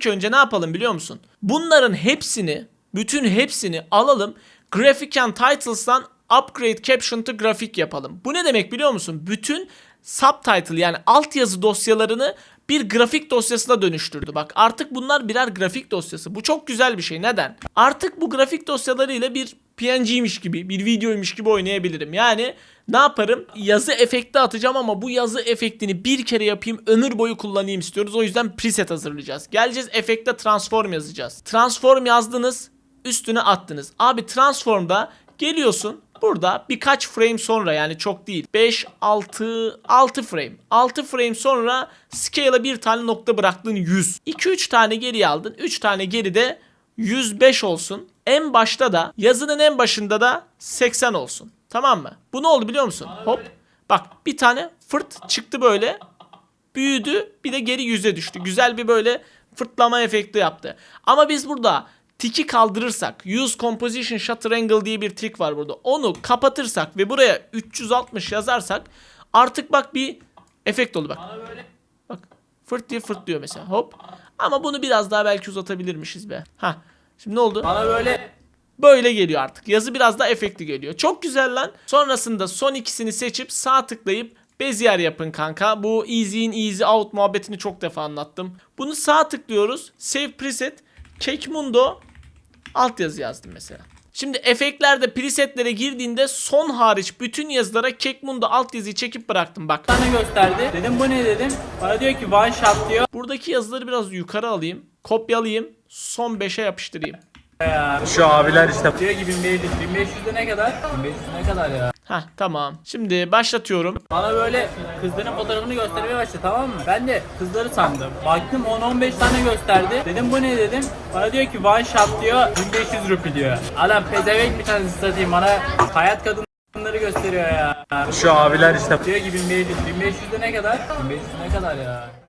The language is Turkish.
ilk önce ne yapalım biliyor musun? Bunların hepsini, bütün hepsini alalım. Graphic and Titles'tan Upgrade Caption to Graphic yapalım. Bu ne demek biliyor musun? Bütün subtitle yani altyazı dosyalarını bir grafik dosyasına dönüştürdü. Bak artık bunlar birer grafik dosyası. Bu çok güzel bir şey. Neden? Artık bu grafik dosyalarıyla bir PNG'ymiş gibi, bir videoymuş gibi oynayabilirim. Yani ne yaparım? Yazı efekti atacağım ama bu yazı efektini bir kere yapayım, ömür boyu kullanayım istiyoruz. O yüzden preset hazırlayacağız. Geleceğiz efekte transform yazacağız. Transform yazdınız, üstüne attınız. Abi transformda geliyorsun Burada birkaç frame sonra yani çok değil. 5, 6, 6 frame. 6 frame sonra scale'a bir tane nokta bıraktın 100. 2-3 tane geriye aldın. 3 tane geride 105 olsun. En başta da yazının en başında da 80 olsun. Tamam mı? Bu ne oldu biliyor musun? Hop. Bak bir tane fırt çıktı böyle. Büyüdü bir de geri yüze düştü. Güzel bir böyle fırtlama efekti yaptı. Ama biz burada tiki kaldırırsak use composition shutter angle diye bir trik var burada. Onu kapatırsak ve buraya 360 yazarsak artık bak bir efekt oldu bak. Bak fırt diye fırt diyor mesela hop. Ama bunu biraz daha belki uzatabilirmişiz be. Ha. Şimdi ne oldu? Bana böyle Böyle geliyor artık. Yazı biraz daha efektli geliyor. Çok güzel lan. Sonrasında son ikisini seçip sağ tıklayıp Bezier yapın kanka. Bu easy in easy out muhabbetini çok defa anlattım. Bunu sağ tıklıyoruz. Save preset. Kekmundo altyazı yazdım mesela. Şimdi efektlerde presetlere girdiğinde son hariç bütün yazılara Kekmundo altyazıyı çekip bıraktım bak. tane gösterdi. Dedim bu ne dedim. Bana diyor ki one shot diyor. Buradaki yazıları biraz yukarı alayım. Kopyalayayım. Son 5'e yapıştırayım. Ya. Şu abiler işte Diyor ki 1500. 1500'de ne kadar? 1500 ne kadar ya? Heh tamam. Şimdi başlatıyorum. Bana böyle kızların fotoğrafını göstermeye başladı tamam mı? Ben de kızları sandım. Baktım 10-15 tane gösterdi. Dedim bu ne dedim. Bana diyor ki one shot diyor 1500 rupi diyor. Adam pezevenk bir tanesi satayım bana hayat kadınları gösteriyor ya. şu abiler işte Diyor ki 1500. 1500'de ne kadar? 1500 ne kadar ya?